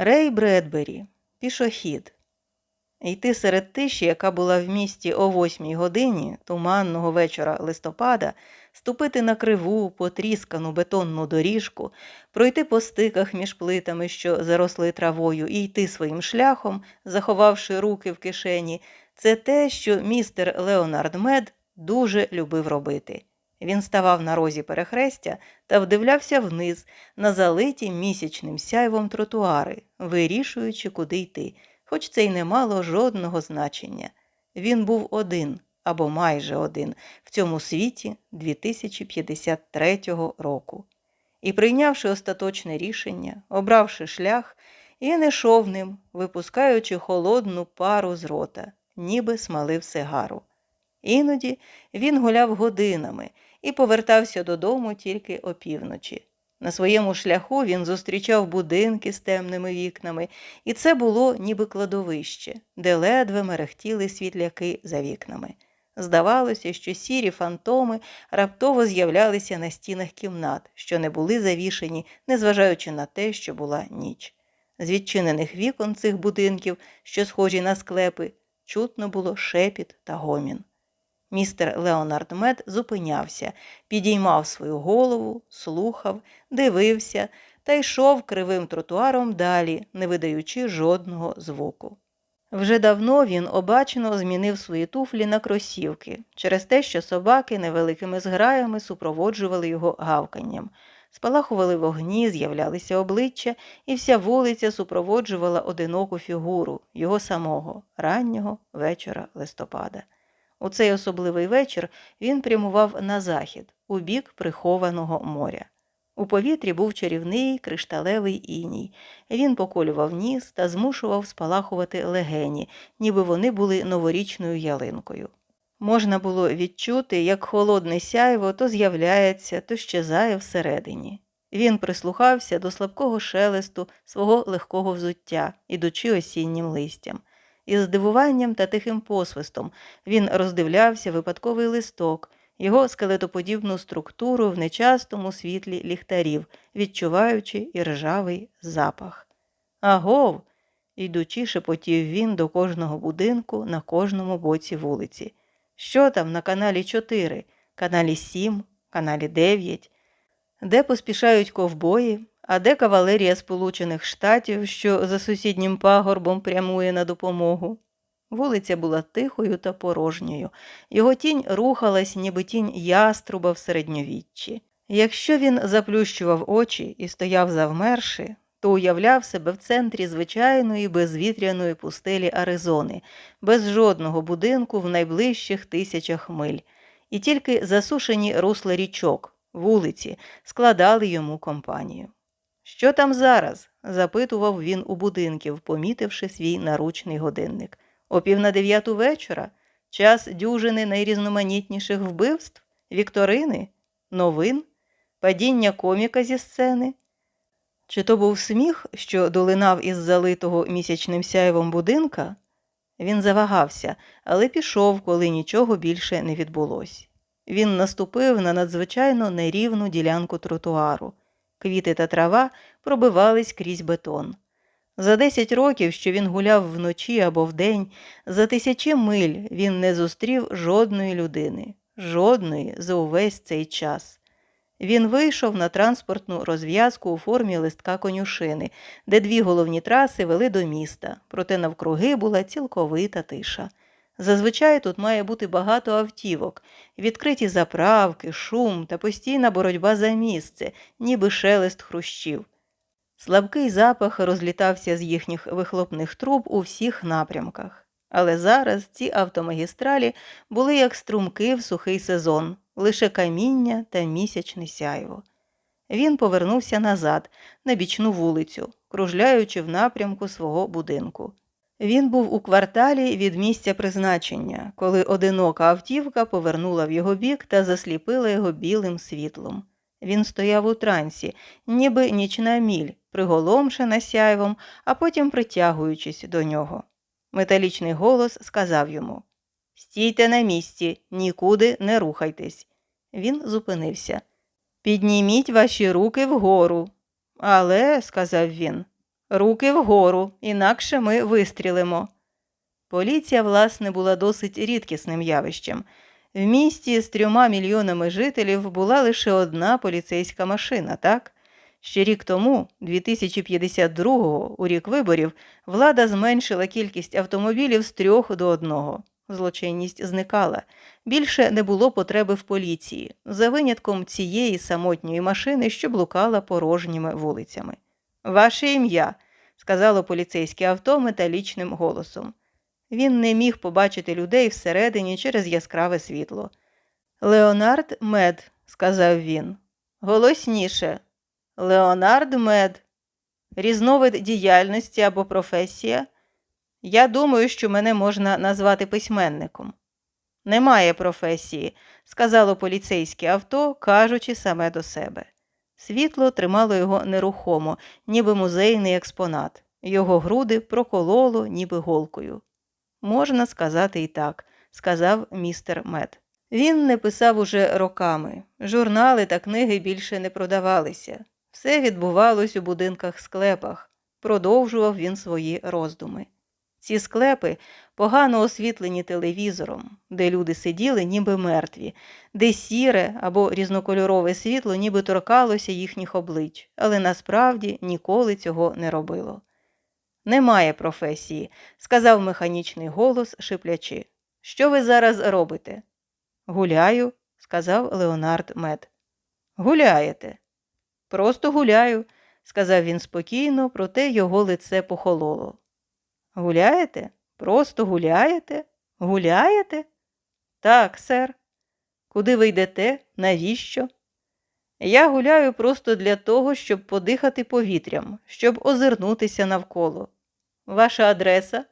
Рей Бредбері, пішохід. Йти серед тиші, яка була в місті о восьмій годині туманного вечора листопада, ступити на криву, потріскану бетонну доріжку, пройти по стиках між плитами, що заросли травою, і йти своїм шляхом, заховавши руки в кишені, це те, що містер Леонард Мед дуже любив робити. Він ставав на розі перехрестя та вдивлявся вниз на залиті місячним сяйвом тротуари, вирішуючи, куди йти, хоч це й не мало жодного значення. Він був один або майже один в цьому світі 2053 року. І, прийнявши остаточне рішення, обравши шлях, і не ним, випускаючи холодну пару з рота, ніби смалив сигару. Іноді він гуляв годинами і повертався додому тільки опівночі. На своєму шляху він зустрічав будинки з темними вікнами, і це було ніби кладовище, де ледве мерехтіли світляки за вікнами. Здавалося, що сірі фантоми раптово з'являлися на стінах кімнат, що не були завішені, незважаючи на те, що була ніч. З відчинених вікон цих будинків, що схожі на склепи, чутно було шепіт та гомін. Містер Леонард Мед зупинявся, підіймав свою голову, слухав, дивився та йшов кривим тротуаром далі, не видаючи жодного звуку. Вже давно він обачно змінив свої туфлі на кросівки через те, що собаки невеликими зграями супроводжували його гавканням. Спалахували вогні, з'являлися обличчя, і вся вулиця супроводжувала одиноку фігуру його самого раннього вечора листопада. У цей особливий вечір він прямував на захід, у бік прихованого моря. У повітрі був чарівний кришталевий іній. Він поколював ніс та змушував спалахувати легені, ніби вони були новорічною ялинкою. Можна було відчути, як холодне сяйво то з'являється, то щезає всередині. Він прислухався до слабкого шелесту свого легкого взуття, ідучи осіннім листям. Із здивуванням та тихим посвистом він роздивлявся випадковий листок, його скелетоподібну структуру в нечастому світлі ліхтарів, відчуваючи іржавий запах. Агов. йдучи, шепотів він до кожного будинку на кожному боці вулиці. Що там на каналі 4, каналі 7, каналі 9, де поспішають ковбої, а де кавалерія Сполучених Штатів, що за сусіднім пагорбом прямує на допомогу. Вулиця була тихою та порожньою, його тінь рухалась, ніби тінь яструба в середньовіччі. Якщо він заплющував очі і стояв завмерши, то уявляв себе в центрі звичайної безвітряної пустелі Аризони, без жодного будинку в найближчих тисячах миль, і тільки засушені русла річок, вулиці, складали йому компанію. Що там зараз? запитував він у будинків, помітивши свій наручний годинник. О пів на дев'яту вечора, час дюжини найрізноманітніших вбивств, вікторини, новин, падіння коміка зі сцени. Чи то був сміх, що долинав із залитого місячним сяйвом будинка? Він завагався, але пішов, коли нічого більше не відбулось. Він наступив на надзвичайно нерівну ділянку тротуару. Квіти та трава пробивались крізь бетон. За десять років, що він гуляв вночі або вдень, за тисячі миль він не зустрів жодної людини, жодної за увесь цей час. Він вийшов на транспортну розв'язку у формі листка конюшини, де дві головні траси вели до міста, проте навкруги була цілковита тиша. Зазвичай тут має бути багато автівок, відкриті заправки, шум та постійна боротьба за місце, ніби шелест хрущів. Слабкий запах розлітався з їхніх вихлопних труб у всіх напрямках. Але зараз ці автомагістралі були як струмки в сухий сезон, лише каміння та місячне сяйво. Він повернувся назад, на бічну вулицю, кружляючи в напрямку свого будинку. Він був у кварталі від місця призначення, коли одинока автівка повернула в його бік та засліпила його білим світлом. Він стояв у трансі, ніби нічна міль, приголомшена сяйвом, а потім притягуючись до нього. Металічний голос сказав йому Стійте на місці, нікуди не рухайтесь. Він зупинився. Підніміть ваші руки вгору. Але, сказав він, Руки вгору, інакше ми вистрілимо. Поліція, власне, була досить рідкісним явищем. В місті з трьома мільйонами жителів була лише одна поліцейська машина, так? Ще рік тому, 2052-го, у рік виборів, влада зменшила кількість автомобілів з трьох до одного. Злочинність зникала. Більше не було потреби в поліції, за винятком цієї самотньої машини, що блукала порожніми вулицями. Ваше ім'я, сказало поліцейське авто металічним голосом. Він не міг побачити людей всередині через яскраве світло. Леонард Мед, сказав він. Голосніше. Леонард Мед. Різновид діяльності або професія. Я думаю, що мене можна назвати письменником. Немає професії, сказало поліцейське авто, кажучи саме до себе. Світло тримало його нерухомо, ніби музейний експонат. Його груди прокололо, ніби голкою. Можна сказати і так, сказав містер Мед. Він не писав уже роками. Журнали та книги більше не продавалися. Все відбувалось у будинках склепах. Продовжував він свої роздуми. Ці склепи погано освітлені телевізором, де люди сиділи ніби мертві, де сіре або різнокольорове світло ніби торкалося їхніх облич, але насправді ніколи цього не робило. Немає професії, сказав механічний голос, шиплячи. Що ви зараз робите? Гуляю, сказав Леонард Мед. Гуляєте. Просто гуляю, сказав він спокійно, проте його лице похололо. Гуляєте? Просто гуляєте? Гуляєте? Так, сер. Куди ви йдете? Навіщо? Я гуляю просто для того, щоб подихати повітрям, щоб озирнутися навколо. Ваша адреса?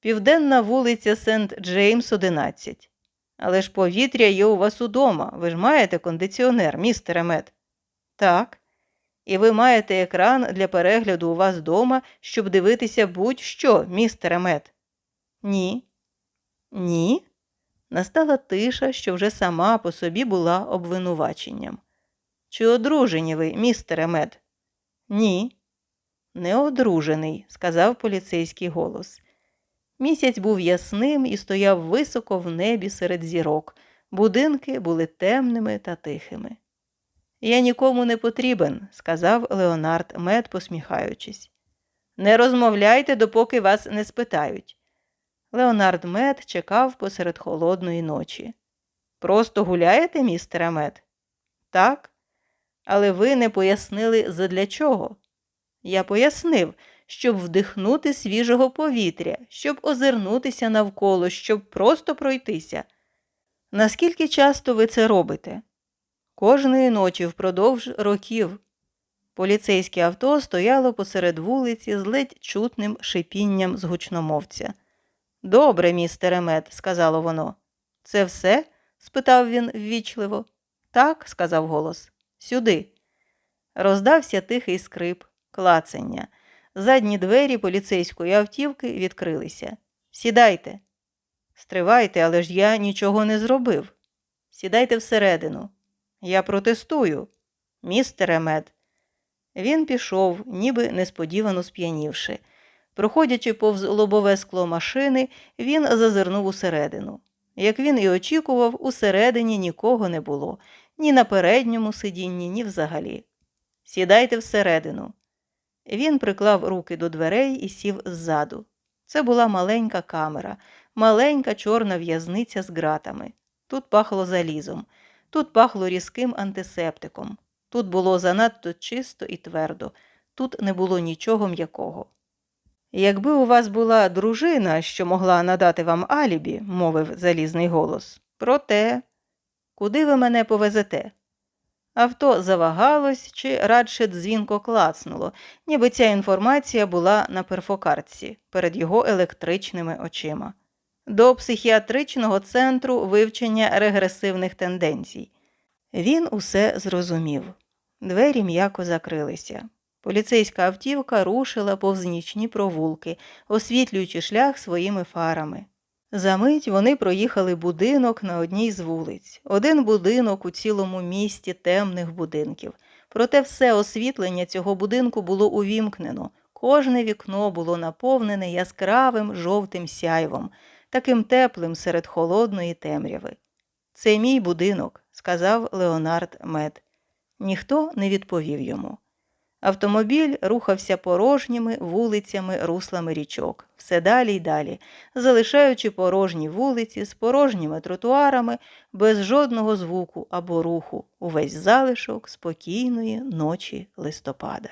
Південна вулиця Сент Джеймс, 11. Але ж повітря є у вас удома. Ви ж маєте кондиціонер, містере Мед. Так. І ви маєте екран для перегляду у вас вдома, щоб дивитися будь-що, містере Мед. Ні. Ні. Настала тиша, що вже сама по собі була обвинуваченням. Чи одружені ви, містере Мед? Ні. Не одружений, сказав поліцейський голос. Місяць був ясним і стояв високо в небі серед зірок. Будинки були темними та тихими. Я нікому не потрібен, сказав Леонард Мед, посміхаючись. Не розмовляйте, допоки вас не спитають. Леонард Мед чекав посеред холодної ночі. Просто гуляєте, містере Мед? Так. Але ви не пояснили, задля чого. Я пояснив, щоб вдихнути свіжого повітря, щоб озирнутися навколо, щоб просто пройтися. Наскільки часто ви це робите? Кожної ночі впродовж років. Поліцейське авто стояло посеред вулиці з ледь чутним шипінням з гучномовця. Добре, містере Мед, сказало воно. Це все? спитав він ввічливо. Так, сказав голос. Сюди. Роздався тихий скрип, клацання. Задні двері поліцейської автівки відкрилися. Сідайте. Стривайте, але ж я нічого не зробив. Сідайте всередину. Я протестую, містере Мед. Він пішов, ніби несподівано сп'янівши. Проходячи повз лобове скло машини, він зазирнув усередину. Як він і очікував, усередині нікого не було, ні на передньому сидінні, ні взагалі. Сідайте всередину. Він приклав руки до дверей і сів ззаду. Це була маленька камера, маленька чорна в'язниця з ґратами. Тут пахло залізом, тут пахло різким антисептиком, тут було занадто чисто і твердо, тут не було нічого м'якого. Якби у вас була дружина, що могла надати вам алібі, мовив залізний голос, проте, куди ви мене повезете? Авто завагалось чи радше дзвінко клацнуло, ніби ця інформація була на перфокартці перед його електричними очима. До психіатричного центру вивчення регресивних тенденцій. Він усе зрозумів. Двері м'яко закрилися. Поліцейська автівка рушила повз нічні провулки, освітлюючи шлях своїми фарами. Замить вони проїхали будинок на одній з вулиць, один будинок у цілому місті темних будинків. Проте все освітлення цього будинку було увімкнено, Кожне вікно було наповнене яскравим жовтим сяйвом, таким теплим серед холодної темряви. Це мій будинок, сказав Леонард Мед. Ніхто не відповів йому. Автомобіль рухався порожніми вулицями, руслами річок, все далі й далі, залишаючи порожні вулиці з порожніми тротуарами, без жодного звуку або руху, увесь залишок спокійної ночі листопада.